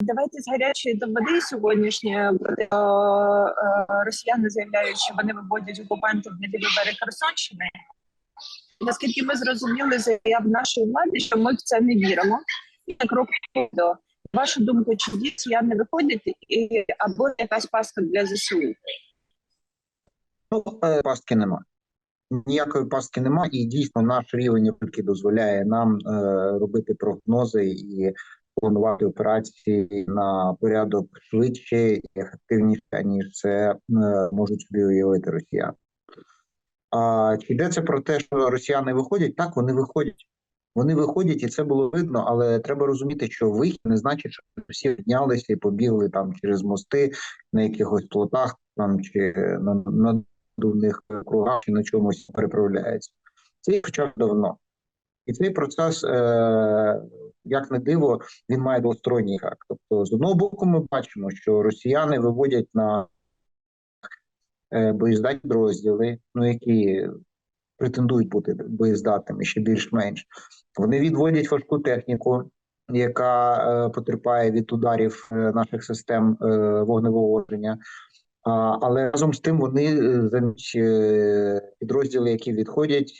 Давайте з гарячої до води сьогоднішнє е, е, росіяни заявляють, що вони виводять окупантів на лівий берег Херсонщини. Наскільки ми зрозуміли заяв нашої влади, що ми в це не віримо. І крок до вашу думку, чи не виходять і або якась пастка для ЗСУ? Ну, е, пастки нема. Ніякої пастки нема, і дійсно наш рівень дозволяє нам е, робити прогнози і планувати операції на порядок швидше і ефективніше, ніж це е, можуть собі уявити росіяни. А чи йдеться про те, що росіяни виходять? Так, вони виходять. Вони виходять, і це було видно, але треба розуміти, що вихід не значить, що всі піднялися і побігли там через мости на якихось плотах там чи на, на надувних кругах чи на чомусь переправляється. Це почав давно. І цей процес, е, як не диво, він має двосторонній ефект. Тобто, з одного боку, ми бачимо, що росіяни виводять на е, боєздатні підрозділи, ну які претендують бути боєздатними ще більш-менш. Вони відводять важку техніку, яка е, потерпає від ударів е, наших систем вогневого. А, але разом з тим вони замість підрозділи, які відходять,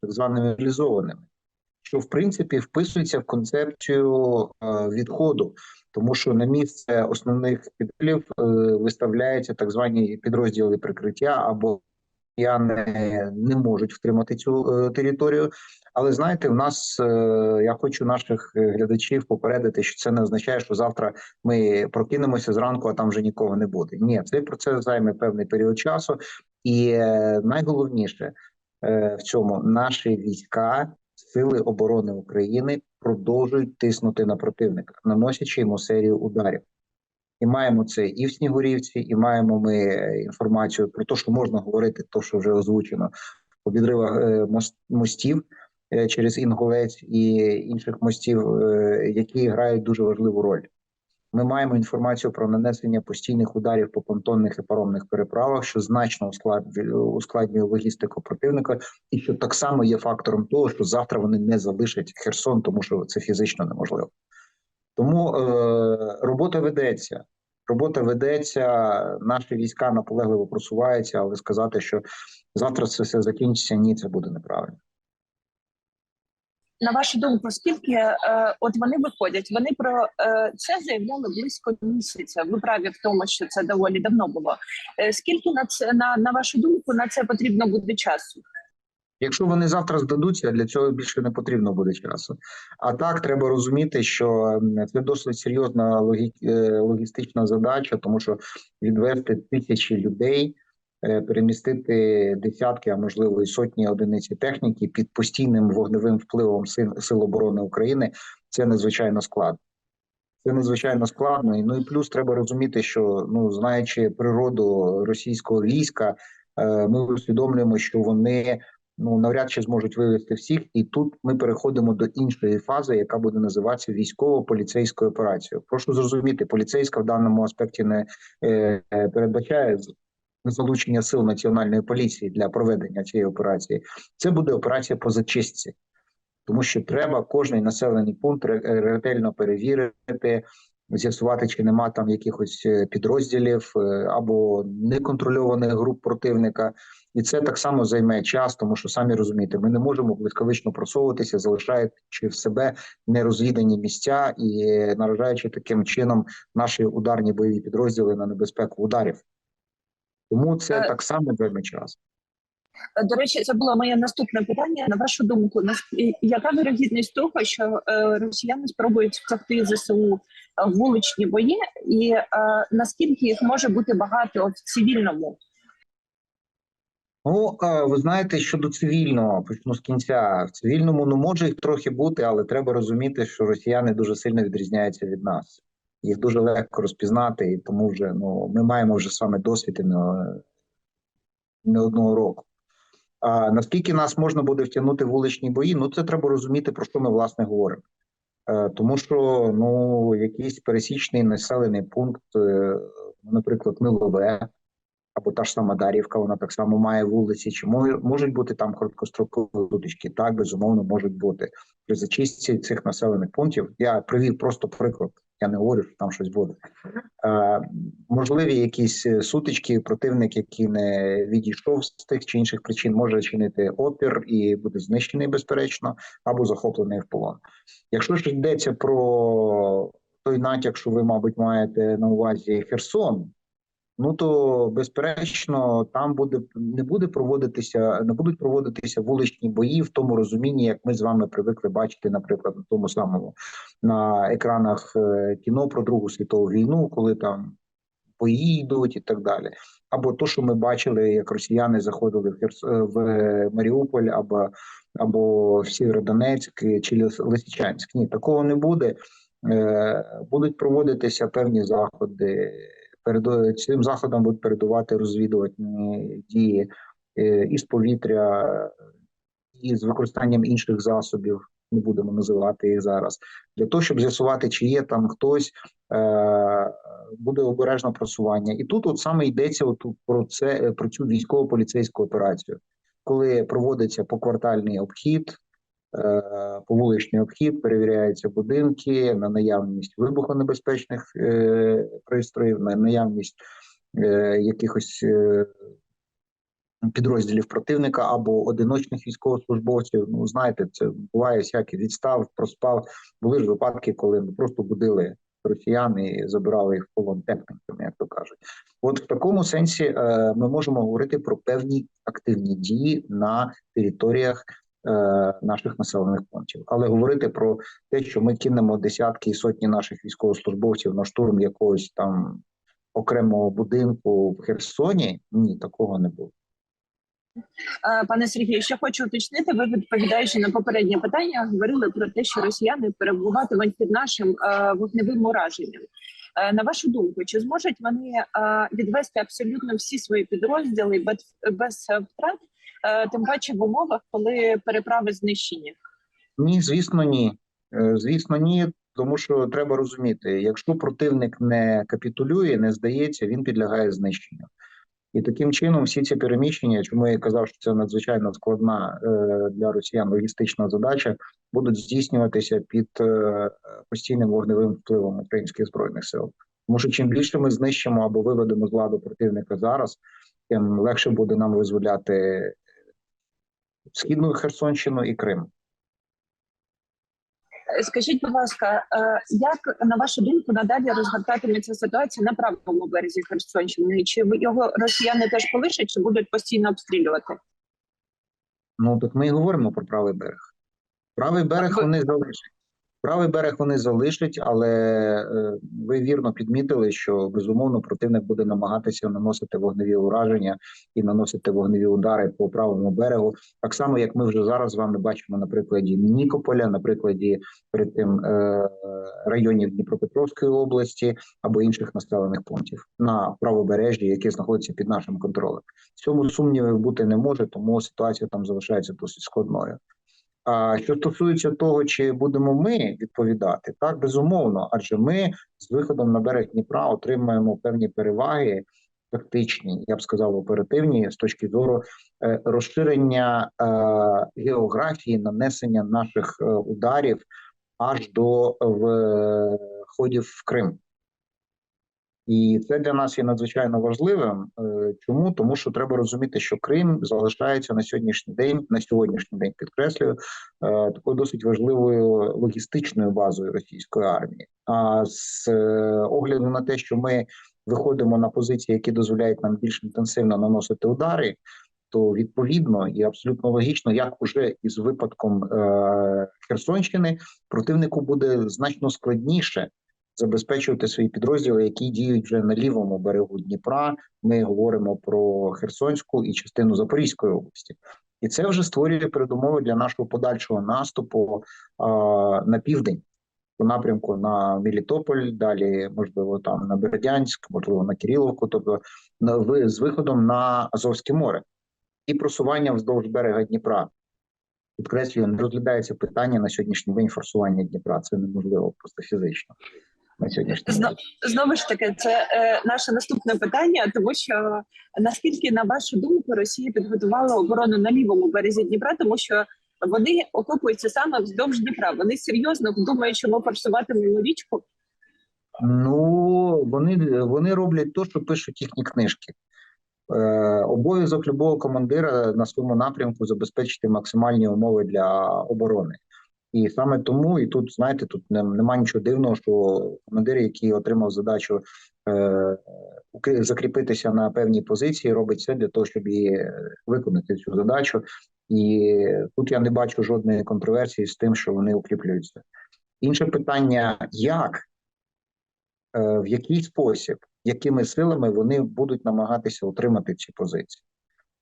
так званими мобілізованими, що в принципі вписується в концепцію е, відходу, тому що на місце основних підрозділів е, виставляються так звані підрозділи прикриття або не, не можуть втримати цю е, територію. Але знаєте, в нас е, я хочу наших е, глядачів попередити, що це не означає, що завтра ми прокинемося зранку, а там вже нікого не буде. Ні, цей процес займе певний період часу, і е, найголовніше е, в цьому наші війська, сили оборони України продовжують тиснути на противника, наносячи йому серію ударів. І маємо це і в Снігурівці, і маємо ми е, інформацію про те, що можна говорити, то що вже озвучено по відривах е, мостів е, через Інгулець і інших мостів, які грають дуже важливу роль. Ми маємо інформацію про нанесення постійних ударів по понтонних і паромних переправах, що значно ускладнює, логістику противника, і що так само є фактором того, що завтра вони не залишать Херсон, тому що це фізично неможливо. Тому е, робота ведеться. Робота ведеться, наші війська наполегливо просуваються, але сказати, що завтра це все закінчиться, ні, це буде неправильно. На вашу думку, скільки е, от вони виходять? Вони про е, це заявляли близько місяця. Ви праві в тому, що це доволі давно було. Е, скільки на це на, на вашу думку на це потрібно буде часу? Якщо вони завтра здадуться, для цього більше не потрібно буде часу. А так треба розуміти, що це досить серйозна логі... е, логістична задача, тому що відвести тисячі людей, перемістити десятки, а можливо і сотні одиниці техніки під постійним вогневим впливом сил, оборони України це надзвичайно складно. Це надзвичайно складно. Ну і плюс треба розуміти, що ну знаючи природу російського війська, е, ми усвідомлюємо, що вони ну навряд чи зможуть вивести всіх. І тут ми переходимо до іншої фази, яка буде називатися військово-поліцейською операцією. Прошу зрозуміти, поліцейська в даному аспекті не е, е, передбачає залучення сил національної поліції для проведення цієї операції. Це буде операція по зачистці, тому що треба кожний населений пункт е, ретельно перевірити. З'ясувати, чи нема там якихось е, підрозділів е, або неконтрольованих груп противника, і це так само займе час, тому що самі розумієте, ми не можемо блискавично просовуватися, залишаючи в себе нерозвідані місця і наражаючи таким чином наші ударні бойові підрозділи на небезпеку ударів. Тому це Е, так само займе час. Е, До речі, це було моє наступне питання. На вашу думку, яка вирогідність того, що е, росіяни спробують втягти ЗСУ в вуличні бої, і наскільки їх може бути багато в цивільному? Ну, ви знаєте, щодо цивільного, почну з кінця. В цивільному ну може їх трохи бути, але треба розуміти, що росіяни дуже сильно відрізняються від нас. Їх дуже легко розпізнати, і тому вже ну ми маємо вже саме досвід не, не одного року. А наскільки нас можна буде втягнути в вуличні бої? Ну це треба розуміти, про що ми власне говоримо. Е, тому що ну якийсь пересічний населений пункт, е, ну, наприклад, Милове, або та ж сама Дарівка, вона так само має вулиці. Чи мо- можуть бути там короткострокові сутички? Так, безумовно, можуть бути при зачистці цих населених пунктів. Я привів просто приклад Я не говорю, що там щось буде. Е, можливі якісь е, сутички, противник, який не відійшов з тих чи інших причин, може чинити опір і буде знищений безперечно, або захоплений в полон. Якщо ж йдеться про той натяк, що ви, мабуть, маєте на увазі Херсон, ну то безперечно, там буде не буде проводитися, не будуть проводитися вуличні бої в тому розумінні, як ми з вами привикли бачити, наприклад, на тому самому на екранах е, кіно про Другу світову війну, коли там бої йдуть і так далі. Або то, що ми бачили, як росіяни заходили в Херс... е, в Маріуполь, або або в Сєвєродонецьк чи Лис- Лисичанськ. Ні, такого не буде. Е, Будуть проводитися певні заходи. Цим заходом будуть передувати розвідувальні дії е, із повітря, і з використанням інших засобів. Не будемо називати їх зараз для того, щоб з'ясувати, чи є там хтось, е, буде обережне просування. І тут от саме йдеться от про це про цю військово-поліцейську операцію, коли проводиться поквартальний обхід, е, вуличний обхід, перевіряються будинки на наявність вибухонебезпечних е, пристроїв, на наявність е, якихось. Підрозділів противника або одиночних військовослужбовців. Ну знаєте, це буває всяке відстав, проспав. Були ж випадки, коли просто будили росіян і забирали їх полон техніками, як то кажуть. От в такому сенсі ми можемо говорити про певні активні дії на територіях. Е, Наших населених пунктів, але говорити про те, що ми кинемо десятки і сотні наших військовослужбовців на штурм якогось там окремого будинку в Херсоні, ні, такого не було. Е, Пане Сергію, ще хочу уточнити. Ви відповідаючи на попереднє питання, говорили про те, що росіяни перебуватимуть під нашим е, вогневим ураженням. На вашу думку, чи зможуть вони відвести абсолютно всі свої підрозділи без, втрат, тим паче в умовах, коли переправи знищені? Ні, звісно, ні. Е, Звісно, ні. Тому що треба розуміти, якщо противник не капітулює, не здається, він підлягає знищенню. І таким чином всі ці переміщення, чому я казав, що це надзвичайно складна е, для росіян логістична задача, будуть здійснюватися під е, постійним вогневим впливом українських збройних сил. Тому що чим більше ми знищимо або виведемо з ладу противника зараз, тим легше буде нам визволяти східну Херсонщину і Крим. Скажіть, будь ласка, е, як на вашу думку надалі розгортатиметься ситуація на правому березі Херсонщини? Чи його росіяни теж полишать, чи будуть постійно обстрілювати? Ну так ми і говоримо про правий берег. Правий берег вони залишать. Правий берег вони залишать, але е, ви вірно підмітили, що безумовно противник буде намагатися наносити вогневі ураження і наносити вогневі удари по правому берегу, так само як ми вже зараз з вами бачимо на прикладі Нікополя, на прикладі перед тим е, районів Дніпропетровської області або інших населених пунктів на правобережжі, які знаходяться під нашим контролем. Цьому сумнівів бути не може, тому ситуація там залишається досить складною. А що стосується того, чи будемо ми відповідати, так безумовно, адже ми з виходом на берег Дніпра отримаємо певні переваги тактичні, я б сказав, оперативні з точки зору е, розширення е, географії нанесення наших е, ударів аж до входів в Крим. І це для нас є надзвичайно важливим. Е, Чому? Тому що треба розуміти, що Крим залишається на сьогоднішній день, на сьогоднішній день підкреслюю, е, такою досить важливою логістичною базою російської армії. А з е, огляду на те, що ми виходимо на позиції, які дозволяють нам більш інтенсивно наносити удари, то відповідно і абсолютно логічно, як уже із випадком Херсонщини, противнику буде значно складніше забезпечувати свої підрозділи, які діють вже на лівому берегу Дніпра. Ми говоримо про Херсонську і частину Запорізької області, і це вже створює передумови для нашого подальшого наступу а, на південь. У напрямку на Мелітополь, далі можливо там на Бердянськ, можливо на Кириловку, тобто на ви з виходом на Азовське море і просування вздовж берега Дніпра. Підкреслюю, не розглядається питання на сьогоднішній день форсування Дніпра. Це неможливо просто фізично на сьогоднішній день. Знову ж таки, це е, наше наступне питання, тому що наскільки, на вашу думку, Росія підготувала оборону на лівому березі Дніпра, тому що вони окопуються саме вздовж Дніпра. Вони серйозно думають, що ми форсуватимемо річку. Ну, вони, вони роблять те, що пишуть їхні книжки. Е, обов'язок любого командира на своєму напрямку забезпечити максимальні умови для оборони. І саме тому, і тут, знаєте, тут не- нема нічого дивного, що командир, який отримав задачу е, закріпитися на певній позиції, робить все для того, щоб її е, виконати цю задачу. І тут я не бачу жодної контроверсії з тим, що вони укріплюються. Інше питання: як, е, в який спосіб, якими силами вони будуть намагатися отримати ці позиції?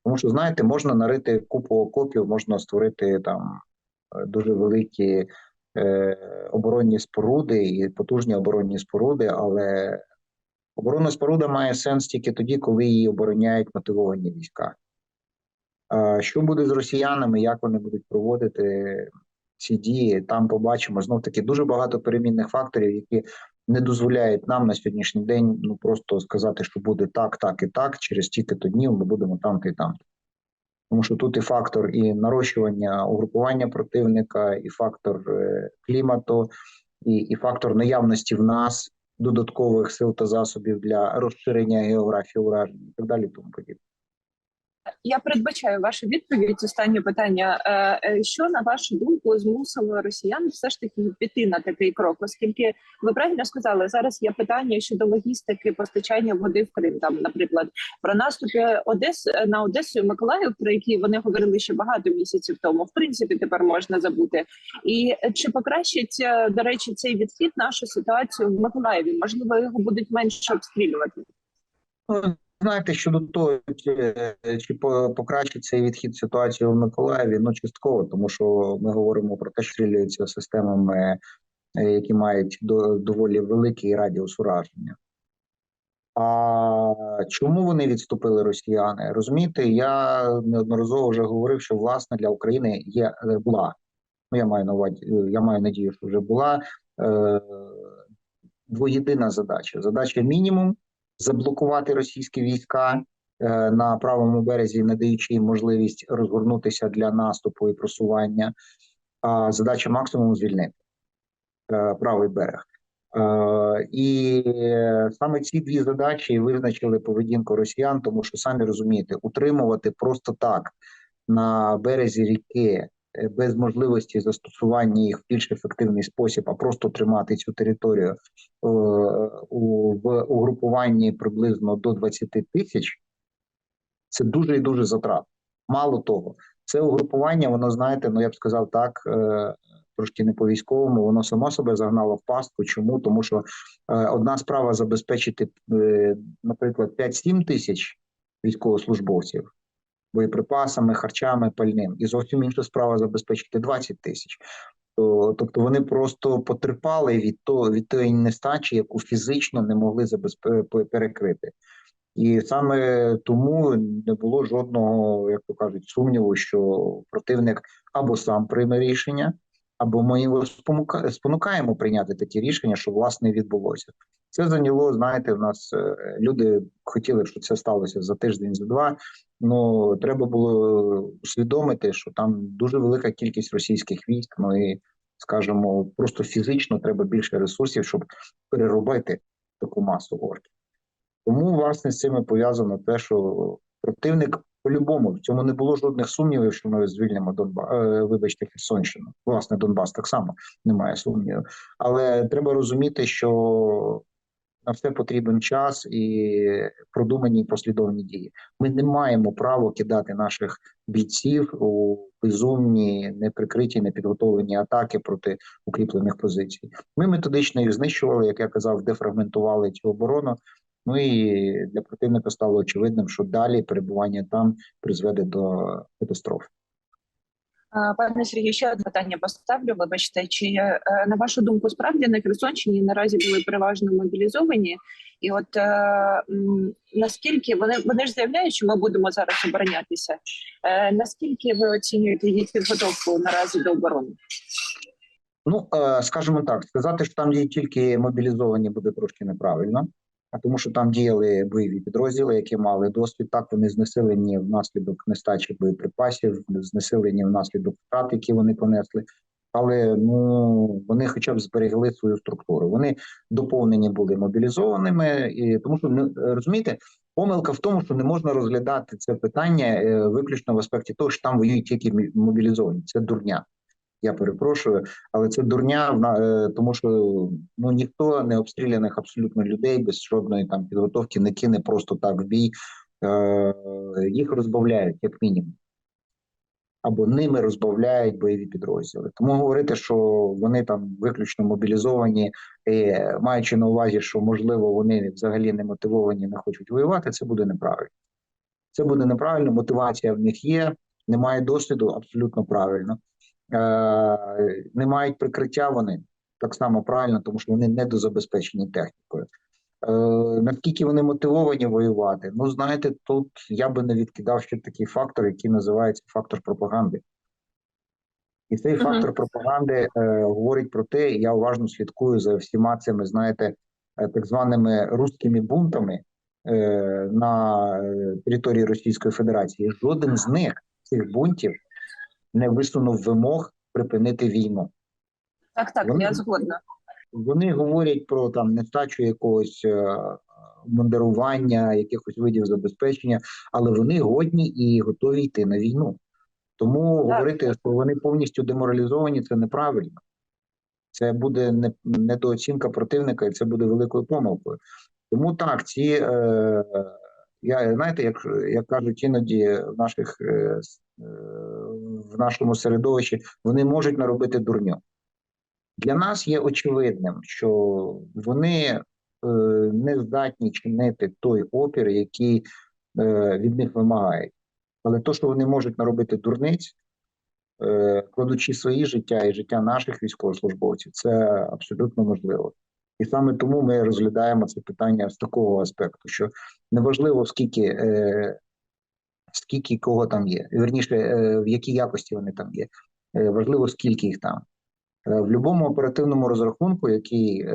Тому що, знаєте, можна нарити купу окопів, можна створити там дуже великі е, оборонні споруди і потужні оборонні споруди, але оборонна споруда має сенс тільки тоді, коли її обороняють мотивовані війська. Що буде з росіянами, як вони будуть проводити ці дії, там побачимо. Знов таки дуже багато перемінних факторів, які не дозволяють нам на сьогоднішній день ну просто сказати, що буде так, так і так. Через стільки-то днів ми будемо там і там. Тому що тут і фактор і нарощування угрупування противника, і фактор е, клімату, і, і фактор наявності в нас додаткових сил та засобів для розширення географії уражень і так далі. Тому подібне. Я передбачаю вашу відповідь. Останнє питання. Е, е, Що на вашу думку змусило росіян все ж таки піти на такий крок? Оскільки ви правильно сказали, зараз є питання щодо логістики постачання води в Крим. Там, наприклад, про наступи Одес на Одесу і Миколаїв, про які вони говорили ще багато місяців тому. В принципі, тепер можна забути. І е, чи покращить е, до речі цей відхід нашу ситуацію в Миколаєві? Можливо, його будуть менше обстрілювати. Знаєте, щодо того, чи, чи по- покращить цей відхід ситуації в Миколаєві, ну частково, тому що ми говоримо про те, що стрілюються системами, е, які мають до, доволі великий радіус ураження. А чому вони відступили росіяни? Розумієте, я неодноразово вже говорив, що власне для України є е, була. Ну я маю на увазі, е, я маю надію, що вже була е, двоєдина задача. Задача мінімум заблокувати російські війська е, на правому березі, не даючи їм можливість розгорнутися для наступу і просування. А задача максимум звільнити е, правий берег. Е, І саме ці дві задачі визначили поведінку росіян, тому що самі розумієте, утримувати просто так на березі ріки без можливості застосування їх в більш ефективний спосіб, а просто тримати цю територію е, в угрупуванні приблизно до 20 тисяч, це дуже і дуже затрат. Мало того, це угрупування, воно знаєте, ну я б сказав так, е, трошки не по військовому, воно само себе загнало в пастку. Чому? Тому що е, одна справа забезпечити, е, наприклад, 5-7 тисяч військовослужбовців боєприпасами, харчами, пальним, і зовсім інша справа забезпечити 20 тисяч. Тобто вони просто потерпали від того від тої нестачі, яку фізично не могли перекрити. І саме тому не було жодного, як то кажуть, сумніву, що противник або сам прийме рішення, або ми його спонукаємо прийняти такі рішення, що власне відбулося. Це зайняло, знаєте, в нас е, люди хотіли, щоб це сталося за тиждень, за два. Ну треба було усвідомити, що там дуже велика кількість російських військ. Ну і скажімо, просто фізично треба більше ресурсів, щоб переробити таку масу орків. Тому, власне, з цим пов'язано те, що противник по-любому в цьому не було жодних сумнівів, що ми звільнимо Донбас, вибачте, Херсонщину. Власне, Донбас так само немає сумнівів. Але треба розуміти, що на все потрібен час і продумані послідовні дії. Ми не маємо права кидати наших бійців у безумні, неприкриті, непідготовлені атаки проти укріплених позицій. Ми методично їх знищували, як я казав, дефрагментували цю оборону. Ну і для противника стало очевидним, що далі перебування там призведе до катастрофи. Пане Сергію, ще одне питання поставлю. Вибачте, чи е, на вашу думку справді на Херсонщині наразі були переважно мобілізовані? І от е, наскільки вони вони ж заявляють, що ми будемо зараз оборонятися? Е, наскільки ви оцінюєте їх підготовку наразі до оборони? Ну скажімо так, сказати, що там є тільки мобілізовані, буде трошки неправильно. А тому, що там діяли бойові підрозділи, які мали досвід. Так вони знесилені внаслідок нестачі боєприпасів, знесилені внаслідок втрат, які вони понесли. але ну вони хоча б зберегли свою структуру. Вони доповнені були мобілізованими, і тому що ну, розумієте, помилка в тому, що не можна розглядати це питання е, виключно в аспекті того, що там воюють тільки мобілізовані. Це дурня. Я перепрошую, але це дурня, е, тому що ну ніхто не обстріляних абсолютно людей без жодної там підготовки не кине просто так в бій. Е, їх розбавляють як мінімум. Або ними розбавляють бойові підрозділи. Тому говорити, що вони там виключно мобілізовані, е, маючи на увазі, що можливо вони взагалі не мотивовані, не хочуть воювати, це буде неправильно. Це буде неправильно. Мотивація в них є, немає досвіду, абсолютно правильно. Е, не мають прикриття вони так само правильно, тому що вони недозабезпечені технікою. Е, наскільки вони мотивовані воювати? Ну, знаєте, тут я би не відкидав ще такий фактор, який називається фактор пропаганди. І цей Мгм. фактор пропаганди е, говорить про те, я уважно слідкую за всіма цими, знаєте, е, так званими руськими бунтами е, на території Російської Федерації. Жоден з них цих бунтів не висунув вимог припинити війну. Так, так, Вони- я згодна. Вони говорять про там нестачу якогось е, мандирування, якихось видів забезпечення, але вони годні і готові йти на війну. Тому говорити, що вони повністю деморалізовані, це неправильно. Це буде не, недооцінка противника, і це буде великою помилкою. Тому так, ці е, я знаєте, як, як кажуть іноді в наших е, в нашому середовищі, вони можуть наробити дурню. Для нас є очевидним, що вони е, не здатні чинити той опір, який е, від них вимагають. Але то, що вони можуть наробити дурниць, е, кладучи свої життя і життя наших військовослужбовців, це абсолютно можливо. І саме тому ми розглядаємо це питання з такого аспекту, що неважливо скільки, е, скільки кого там є, верніше, е, в якій якості вони там є, е, важливо скільки їх там. Е, В будь-якому оперативному розрахунку, який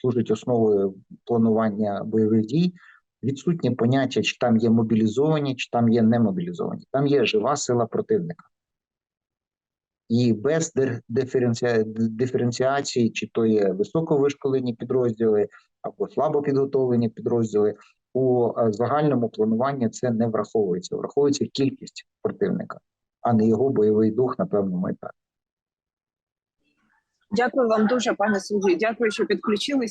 служить основою планування бойових дій, відсутнє поняття, чи там є мобілізовані, чи там є немобілізовані. Там є жива сила противника. І без диференціації, чи то є високовишколені підрозділи або слабо підготовлені підрозділи, у е, загальному плануванні це не враховується. Враховується кількість противника, а не його бойовий дух на певному етапі. Дякую вам дуже, пане Сергію. Дякую, що підключились.